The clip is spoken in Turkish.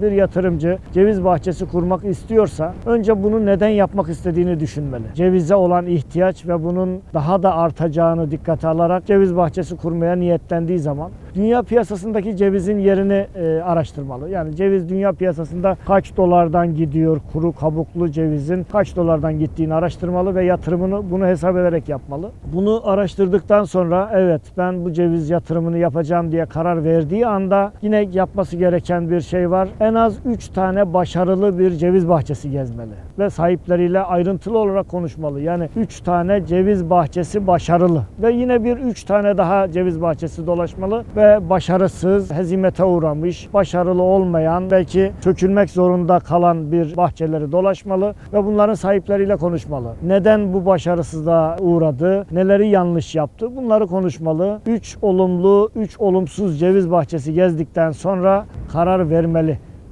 Bir yatırımcı ceviz bahçesi kurmak istiyorsa önce bunu neden yapmak istediğini düşünmeli. Cevize olan ihtiyaç ve bunun daha da artacağını dikkate alarak ceviz bahçesi kurmaya niyetlendiği zaman dünya piyasasındaki cevizin yerini e, araştırmalı. Yani ceviz dünya piyasasında kaç dolardan gidiyor, kuru kabuklu cevizin kaç dolardan gittiğini araştırmalı ve yatırımını bunu hesap ederek yapmalı. Bunu araştırdıktan sonra evet ben bu ceviz yatırımını yapacağım diye karar verdiği anda yine yapması gereken bir şey var. En az 3 tane başarılı bir ceviz bahçesi gezmeli ve sahipleriyle ayrıntılı olarak konuşmalı. Yani 3 tane ceviz bahçesi başarılı ve yine bir 3 tane daha ceviz bahçesi dolaşmalı ve başarısız, hezimete uğramış, başarılı olmayan, belki sökülmek zorunda kalan bir bahçeleri dolaşmalı ve bunların sahipleriyle konuşmalı. Neden bu başarısızlığa uğradı, neleri yanlış yaptı bunları konuşmalı. 3 olumlu, 3 olumsuz ceviz bahçesi gezdikten sonra karar vermeli.